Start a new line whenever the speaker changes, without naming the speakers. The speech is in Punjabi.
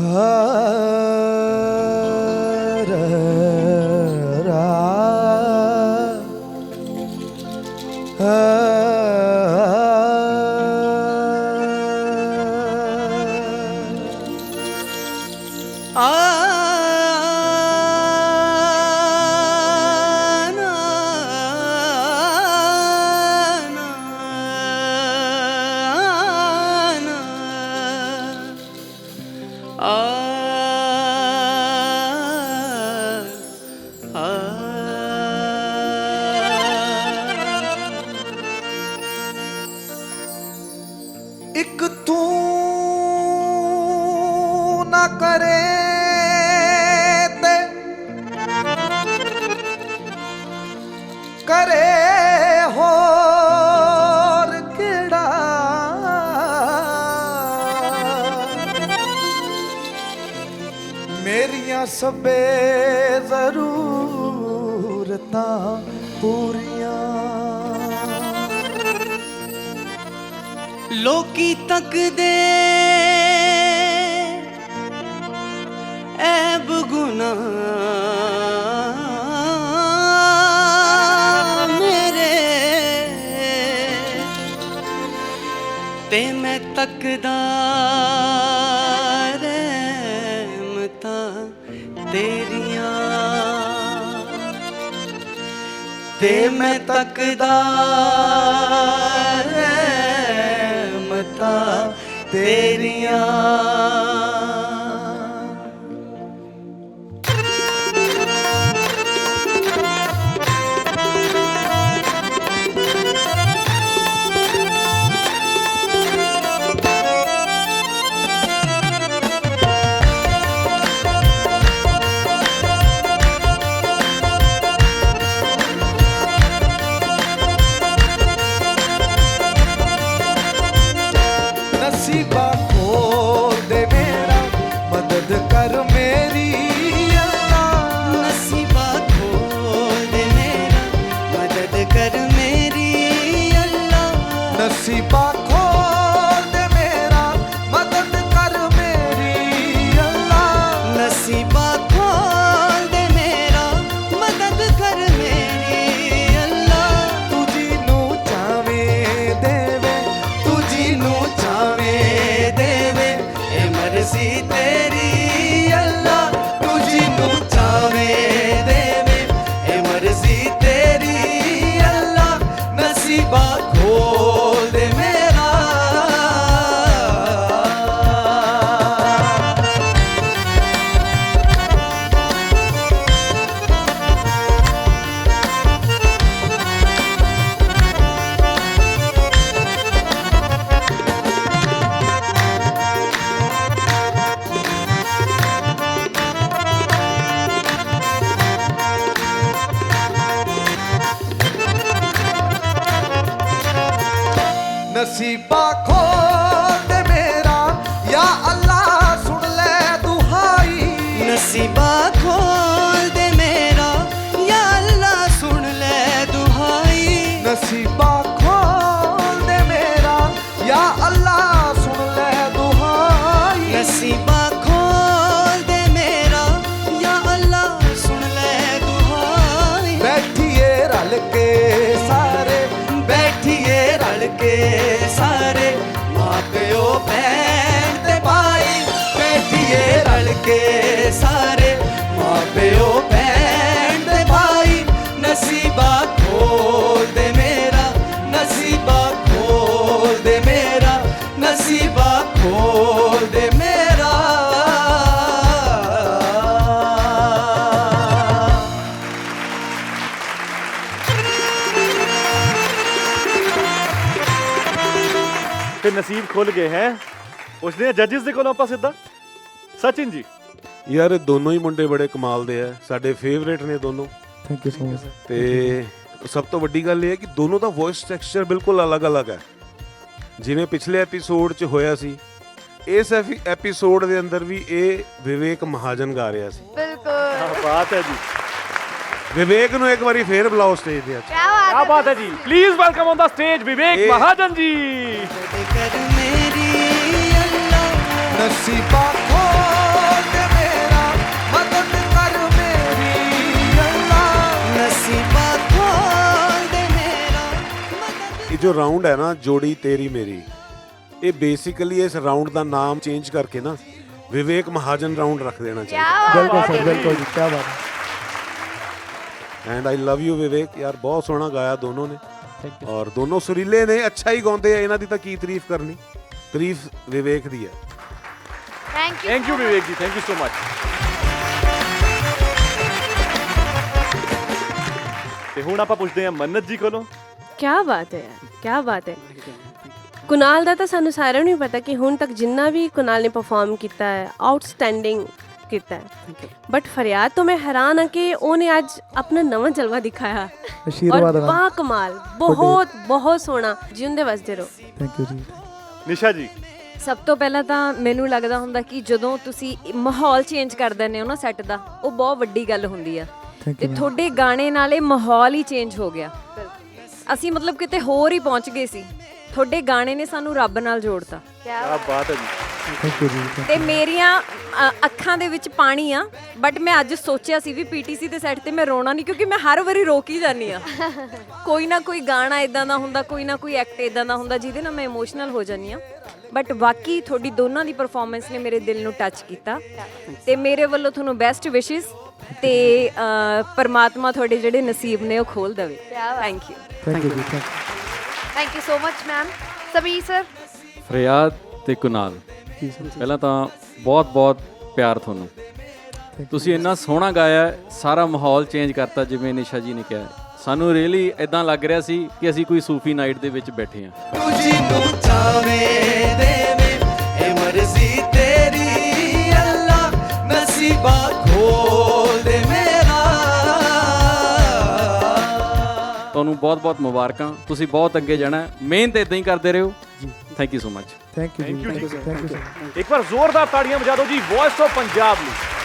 Ah. ਇੱਕ ਮੇਰੀਆਂ ਸਭੇ ਜ਼ਰੂਰਤਾਂ ਪੂਰੀਆਂ।
ਲੋਕੀ ਤੱਕਦੇ ਐਬ ਗੁਨਾ ਮੇਰੇ। ਤੇ ਮੈਂ ਤੱਕਦਾ ਤੇਰੀਆਂ। ਤੇ ਮੈਂ ਤੱਕਦਾ ਰਹਿਮਤਾਂ ਤੇਰੀਆਂ।
ਨਸੀਬਾ ਖੋਲ ਦੇ ਮੇਰਾ ਮਦਦ ਕਰ ਮੇਰੀ ਅੱਲਾ
ਨਸੀਬਾ ਖੋਲ ਦੇ ਮੇਰਾ ਮਦਦ ਕਰ ਮੇਰੀ ਅੱਲਾ
ਨਸੀਬਾ
ਨਸੀਬਾ ਖੋਲ ਦੇ ਮੇਰਾ।
ਯਾ ਅੱਲਾ ਸੁਣ ਲੈ ਦੁਹਾਈ।
ਨਸੀਬਾ ਖੋਲ ਦੇ ਮੇਰਾ। ਯਾ ਅੱਲਾ ਸੁਣ ਲੈ ਦੁਹਾਈ।
ਨਸੀਬਾ ਖੋਲ ਦੇ ਮੇਰਾ। ਯਾ ਅੱਲਾ ਸੁਣ ਲੈ ਦੁਹਾਈ।
ਨਸੀਬਾ ਖੋਲ ਦੇ ਮੇਰਾ। ਯਾ ਅੱਲਾ ਸੁਣ ਲੈ ਦੁਹਾਈ।
ਬੈਠੀਏ ਰਲ ਕੇ ਸਾਰੇ।
ਬੈਠੀਏ ਰਲ ਕੇ। open. ਤੇ ਨਸੀਬ ਖੁੱਲ
ਗਏ ਹੈ। ਪੁੱਛਦੇ ਆ ਜੱਜਸ ਦੇ ਕੋਲੋਂ ਆਪਾਂ ਸਿੱਧਾ। ਸਚਿਨ ਜੀ।
ਯਾਰ ਇਹ ਦੋਨੋਂ ਹੀ ਮੁੰਡੇ ਬੜੇ ਕਮਾਲ ਦੇ ਆ। ਸਾਡੇ ਫੇਵਰੇਟ ਨੇ ਦੋਨੋਂ।
ਥੈਂਕ ਯੂ ਸੋ ਮਚ
ਤੇ ਸਭ ਤੋਂ ਵੱਡੀ ਗੱਲ ਇਹ ਹੈ ਕਿ ਦੋਨੋਂ ਦਾ ਵੌਇਸ ਟੈਕਸਚਰ ਬਿਲਕੁਲ ਅਲੱਗ-ਅਲੱਗ ਹੈ। ਜਿਵੇਂ ਪਿਛਲੇ ਐਪੀਸੋਡ 'ਚ ਹੋਇਆ ਸੀ ਇਸ ਐਪੀਸੋਡ ਦੇ ਅੰਦਰ ਵੀ ਇਹ ਵਿਵੇਕ ਮਹਾਜਨ ਗਾ ਰਿਹਾ ਸੀ।
ਕੀ ਬਾਤ ਹੈ ਜੀ।
ਵਿਵੇਕ ਨੂੰ ਇੱਕ ਵਾਰੀ ਫੇਰ ਬੁਲਾਓ ਸਟੇਜ ਤੇ ਅੱਜ
ਕੀ ਬਾਤ ਹੈ ਜੀ। Please welcome on the stage Vivek Mahajan ji.
ਜੋ ਰਾਉਂਡ ਹੈ ਨਾ ਜੋੜੀ ਤੇਰੀ ਮੇਰੀ ਇਹ ਬੇਸਿਕਲੀ ਇਸ ਰਾਉਂਡ ਦਾ ਨਾਮ ਚੇਂਜ ਕਰਕੇ ਨਾ ਵਿਵੇਕ ਮਹਾਜਨ ਰਾਉਂਡ ਰੱਖ ਦੇਣਾ ਚਾਹੀਦਾ।
ਬਿਲਕੁਲ ਸਰ ਬਿਲਕੁਲ ਜੀ ਕੀ ਬਾਤ ਹੈ।
And I love you Vivek ਯਾਰ ਬਹੁਤ ਸੋਹਣਾ ਗਾਇਆ ਦੋਨੋਂ ਨੇ
ਥੈਂਕ ਯੂ
ਔਰ ਦੋਨੋਂ ਸੁਰੀਲੇ ਨੇ ਅੱਛਾ ਹੀ ਗਾਉਂਦੇ ਆ ਇਹਨਾਂ ਦੀ ਤਾਂ ਕੀ ਤਾਰੀਫ ਕਰਨੀ ਤਾਰੀਫ ਵਿਵੇਕ ਦੀ ਹੈ
thank you
thank you Vivek ji thank you so much ਤੇ ਹੁਣ ਆਪਾਂ ਪੁੱਛਦੇ ਹਾਂ ਮੰਨਤ ਜੀ ਕੋਲੋਂ।
ਕਿਆ ਬਾਤ ਹੈ ਯਾਰ ਕਿਆ ਬਾਤ ਹੈ। ਕੁਨਾਲ ਦਾ ਤਾਂ ਸਾਨੂੰ ਸਾਰਿਆਂ ਨੂੰ ਹੀ ਪਤਾ ਕਿ ਹੁਣ ਤੱਕ ਜਿੰਨਾ ਵੀ ਕੁਨਾਲ ਨੇ ਪਰਫਾਰਮ ਕੀਤਾ ਹੈ ਆਊਟਸਟੈਂਡਿੰਗ ਕੀਤਾ ਹੈ। ਬਟ ਫਰਿਆਦ ਤੋਂ ਮੈਂ ਹੈਰਾਨ ਹਾਂ ਕਿ ਉਹਨੇ ਅੱਜ ਆਪਣਾ ਨਵਾਂ ਜਲਵਾ ਦਿਖਾਇਆ ਔਰ
ਆਸ਼ੀਰਵਾਦ ਨਾਲ
ਬਾ ਕਮਾਲ ਬਹੁਤ ਬਹੁਤ ਸੋਹਣਾ ਜਿਉਂਦੇ ਵਸਦੇ ਰਹੋ
ਥੈਂਕ ਯੂ ਜੀ
ਨਿਸ਼ਾ ਜੀ
ਸਭ ਤੋਂ ਪਹਿਲਾਂ ਤਾਂ ਮੈਨੂੰ ਲੱਗਦਾ ਹੁੰਦਾ ਕਿ ਜਦੋਂ ਤੁਸੀਂ ਮਾਹੌਲ ਚੇਂਜ ਕਰ ਦਿੰਦੇ ਹੋ ਨਾ ਸੈੱਟ ਦਾ ਉਹ ਬਹੁਤ ਵੱਡੀ ਗੱਲ ਹੁੰਦੀ ਆ ਤੇ ਤੁਹਾਡੇ ਗਾਣੇ ਨਾਲ ਇਹ ਮਾਹੌਲ ਹੀ ਚੇਂਜ ਹੋ ਗਿਆ ਅਸੀਂ ਮਤਲਬ ਕਿਤੇ ਹੋਰ ਹੀ ਪਹੁੰਚ ਗਏ ਸੀ ਤੁਹਾਡੇ ਗਾਣੇ ਨੇ ਸਾਨੂੰ ਰੱਬ ਨਾਲ ਜੋੜਤਾ
ਕੀ ਬਾਤ ਹੈ ਜੀ
ਥੈਂਕ ਯੂ ਜੀ
ਤੇ ਮੇਰੀਆਂ ਅ, ਅੱਖਾਂ ਦੇ ਵਿੱਚ ਪਾਣੀ ਆ ਬਟ ਮੈਂ ਅੱਜ ਸੋਚਿਆ ਸੀ ਵੀ ਪੀਟੀਸੀ ਦੇ ਸੈੱਟ ਤੇ ਮੈਂ ਰੋਣਾ ਨਹੀਂ ਕਿਉਂਕਿ ਮੈਂ ਹਰ ਵਾਰੀ ਰੋ ਕੇ ਹੀ ਜਾਂਦੀ ਆ। ਕੋਈ ਨਾ ਕੋਈ ਗਾਣਾ ਇਦਾਂ ਦਾ ਹੁੰਦਾ ਕੋਈ ਨਾ ਕੋਈ ਐਕਟ ਇਦਾਂ ਦਾ ਹੁੰਦਾ ਜਿਹਦੇ ਨਾਲ ਮੈਂ ਇਮੋਸ਼ਨਲ ਹੋ ਜਾਂਦੀ ਆ। ਬਟ ਬਾਕੀ ਤੁਹਾਡੀ ਦੋਨਾਂ ਦੀ ਪਰਫਾਰਮੈਂਸ ਨੇ ਮੇਰੇ ਦਿਲ ਨੂੰ ਟੱਚ ਕੀਤਾ। ਤੇ ਮੇਰੇ ਵੱਲੋਂ ਤੁਹਾਨੂੰ ਬੈਸਟ ਵਿਸ਼ੇਸ ਤੇ ਅ, ਪਰਮਾਤਮਾ ਤੁਹਾਡੇ ਜਿਹੜੇ ਨਸੀਬ ਨੇ ਉਹ ਖੋਲ ਦੇਵੇ। ਥੈਂਕ ਯੂ
ਥੈਂਕ ਯੂ ਜੀ thank
thank you so much ma'am Sabi sir
Fariyad ਤੇ ਕੁਨਾਲ।
ਜੀ ਸਰ
ਪਹਿਲਾਂ ਤਾਂ ਬਹੁਤ-ਬਹੁਤ ਪਿਆਰ ਤੁਹਾਨੂੰ। ਤੁਸੀਂ ਇੰਨਾ ਸੋਹਣਾ ਗਾਇਆ ਸਾਰਾ ਮਾਹੌਲ ਚੇਂਜ ਕਰਤਾ ਜਿਵੇਂ ਨਿਸ਼ਾ ਜੀ ਨੇ ਕਿਹਾ। ਸਾਨੂੰ ਰੀਅਲੀ ਇਦਾਂ ਲੱਗ ਰਿਹਾ ਸੀ ਕਿ ਅਸੀਂ ਕੋਈ ਸੂਫੀ ਨਾਈਟ ਦੇ ਵਿੱਚ ਬੈਠੇ ਹਾਂ।
ਤੂੰ ਜਿਹਨੂੰ ਚਾਵੇਂ ਦੇਵੇਂ ਇਹ ਮਰਜ਼ੀ ਤੇਰੀ ਅੱਲਾ ਨਸੀਬਾ ਖੋਲ ਦੇ ਮੇਰਾ।
ਤੁਹਾਨੂੰ ਬਹੁਤ-ਬਹੁਤ ਮੁਬਾਰਕਾਂ ਤੁਸੀਂ ਬਹੁਤ ਅੱਗੇ ਜਾਣਾ। ਮਿਹਨਤ ਇਦਾਂ ਹੀ ਕਰਦੇ ਰਹੋ। Thank you so much
thank you. Thank you
ਇੱਕ ਵਾਰ ਜ਼ੋਰਦਾਰ ਤਾੜੀਆਂ ਵਜਾ ਦਿਓ ਜੀ ਵੌਇਸ ਆਫ ਪੰਜਾਬ ਲਈ